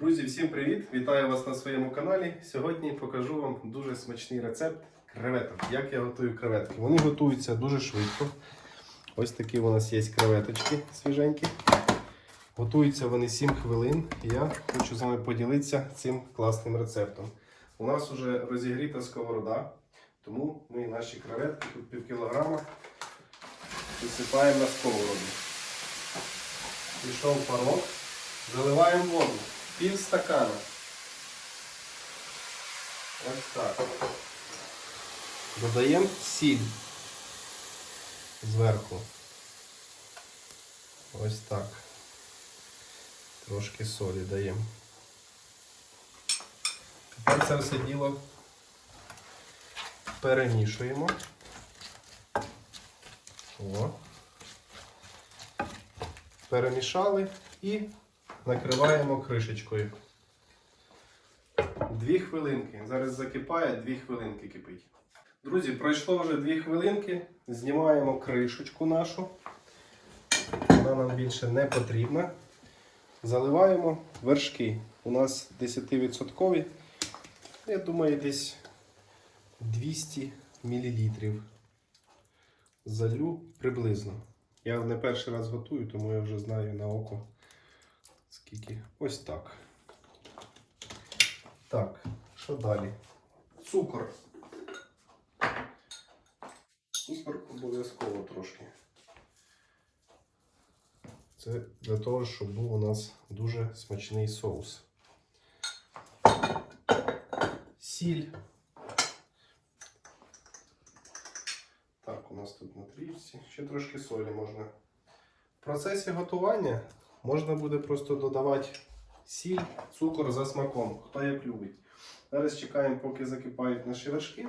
Друзі, всім привіт! Вітаю вас на своєму каналі. Сьогодні покажу вам дуже смачний рецепт креветок. Як я готую креветки. Вони готуються дуже швидко. Ось такі у нас є креветочки свіженькі. Готуються вони 7 хвилин. Я хочу з вами поділитися цим класним рецептом. У нас вже розігріта сковорода, тому ми наші креветки, тут пів кілограма, висипаємо на сковороду. Пішов парок. Заливаємо воду. Пів стакана. Ось так. Додаємо сіль зверху. Ось так. Трошки солі даємо. Тепер це все діло перемішуємо. О. Перемішали і накриваємо кришечкою. Дві хвилинки. Зараз закипає, дві хвилинки кипить. Друзі, пройшло вже дві хвилинки. Знімаємо кришечку нашу. Вона нам більше не потрібна. Заливаємо вершки. У нас 10%. Я думаю, десь 200 мл. Залю приблизно. Я не перший раз готую, тому я вже знаю на око. Скільки? Ось так. Так, що далі? Цукор. Цукор обов'язково трошки. Це для того, щоб був у нас дуже смачний соус. Сіль. Так, у нас тут на трішці. Ще трошки солі можна. В процесі готування можна буде просто додавати сіль, цукор за смаком, хто як любить. Зараз чекаємо, поки закипають наші вершки.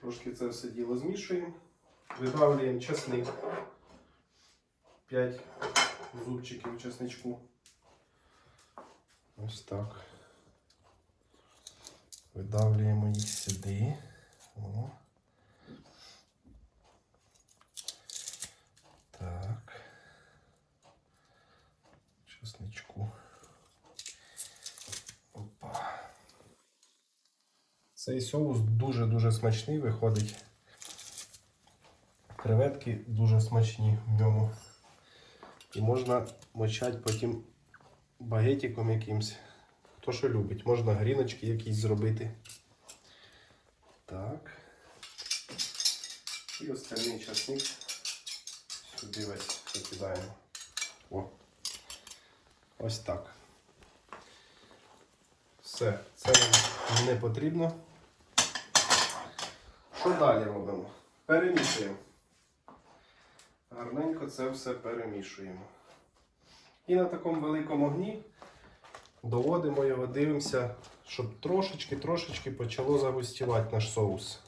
Трошки це все діло змішуємо. Видавлюємо чесник. 5 зубчиків чесничку. Ось так. Видавлюємо їх сюди. О. Так. Чесничку. Опа. Цей соус дуже-дуже смачний виходить. Креветки дуже смачні в ньому. І можна мочати потім багетиком якимсь. Хто що любить. Можна гріночки якісь зробити. Так. І остальний часник сюди весь закидаємо. О. Ось так. Все, це нам не потрібно. Що далі робимо? Перемішуємо. Гарненько це все перемішуємо. І на такому великому огні доводимо його, дивимося, щоб трошечки-трошечки почало загустівати наш соус.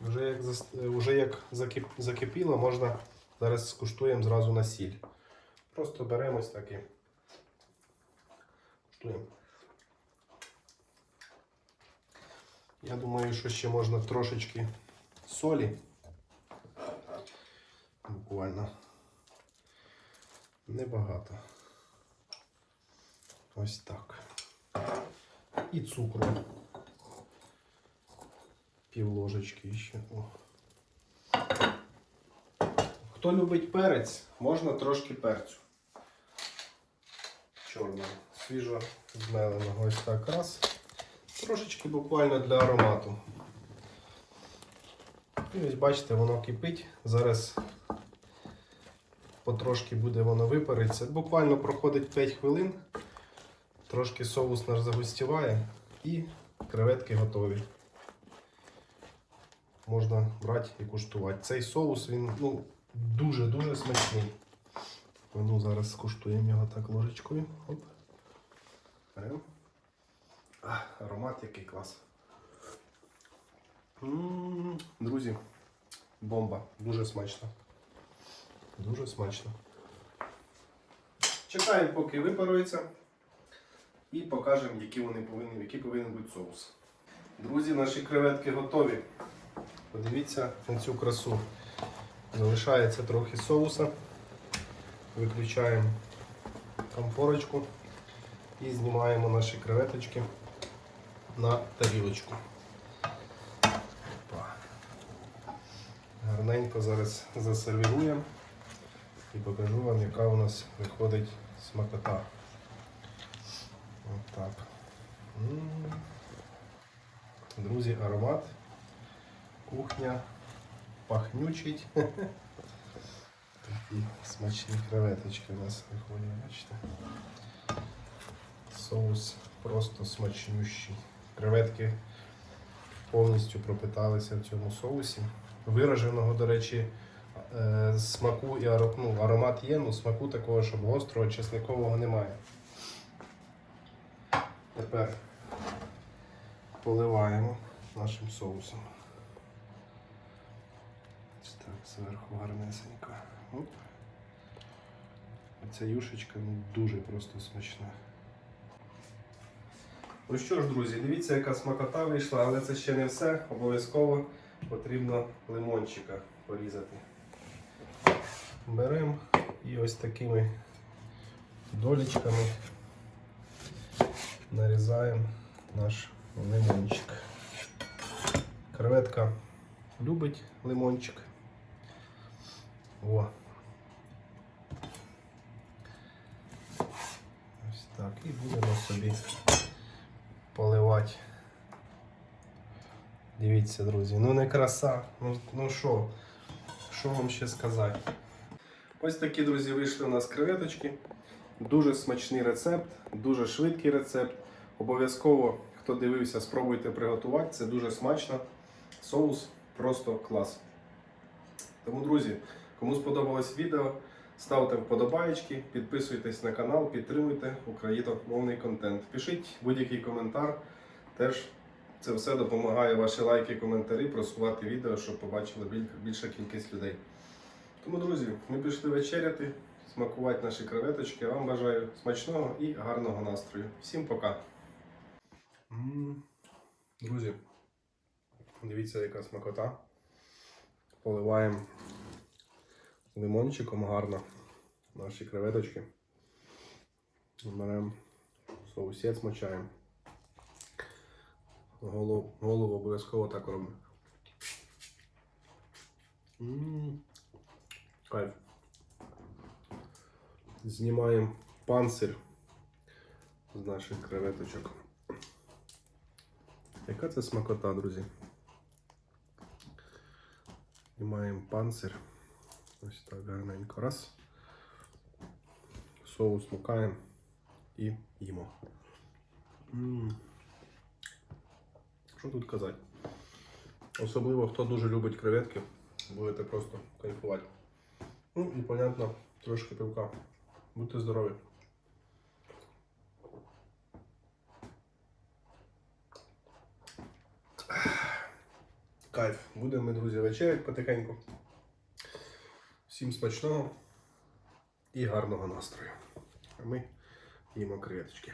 Вже як, вже як закип, закипіло, можна зараз скуштуємо зразу на сіль. Просто беремо ось так і куштуємо. Я думаю, що ще можна трошечки солі. Буквально небагато. Ось так. І цукру. Пів ложечки ще. О. Хто любить перець, можна трошки перцю. Чорного, свіжо змеленого. Ось так раз. Трошечки буквально для аромату. І ось бачите, воно кипить. Зараз потрошки буде воно випариться. Буквально проходить 5 хвилин. Трошки соус наш загустіває і креветки готові. Можна брати і куштувати. Цей соус він ну, дуже-дуже смачний. Ну, зараз скуштуємо його так ложечкою. Оп. Аромат який клас. Друзі, бомба. Дуже смачно. Дуже смачно. Чекаємо, поки випарується. І покажемо, які вони повинні, який повинен бути соус. Друзі, наші креветки готові. Подивіться на цю красу. Залишається трохи соуса. Виключаємо комфорочку і знімаємо наші креветочки на тарілочку. Опа. Гарненько зараз засервіруємо і покажу вам, яка у нас виходить смакота. Отак. М. Друзі, аромат. Кухня пахнючить. Такі смачні креветочки у нас виходять, бачите. Соус просто смачнющий. Креветки повністю пропиталися в цьому соусі. Вираженого, до речі, е, смаку і ну, аромат є, але смаку такого, щоб гострого, чесникового немає. Тепер поливаємо нашим соусом. Так, зверху гарнесенько. Оп. Ця юшечка ну, дуже просто смачна. Ну що ж, друзі, дивіться, яка смакота вийшла, але це ще не все. Обов'язково потрібно лимончика порізати. Беремо і ось такими долічками нарізаємо наш лимончик. Креветка любить лимончик. О. Ось так. І будемо собі Дивіться, друзі, ну не краса. Ну ну що, що вам ще сказати? Ось такі, друзі, вийшли у нас креветочки. Дуже смачний рецепт, дуже швидкий рецепт. Обов'язково, хто дивився, спробуйте приготувати. Це дуже смачно. Соус просто клас. Тому, друзі, кому сподобалось відео, ставте вподобаєчки, підписуйтесь на канал, підтримуйте україномовний контент. Пишіть будь-який коментар. Теж це все допомагає ваші лайки, коментарі просувати відео, щоб побачили біль- більша кількість людей. Тому, друзі, ми пішли вечеряти, смакувати наші креветочки. Вам бажаю смачного і гарного настрою. Всім пока. Друзі, дивіться, яка смакота. Поливаємо лимончиком гарно наші креветочки. Беремо соусець мочаємо. Голову, голову обов'язково так робимо. М, Кайф. Знімаємо панцир з наших креветочок. Яка це смакота, друзі? Знімаємо панцир. Ось так гарненько. Раз. Соус мукаємо і їмо. М. Що тут казати? Особливо, хто дуже любить креветки, будете просто кайфувати. Ну і, понятно, трошки пивка. Будьте здорові. Кайф. Будемо ми, друзі, вечерять потихеньку. Всім смачного і гарного настрою. А ми їмо креветочки.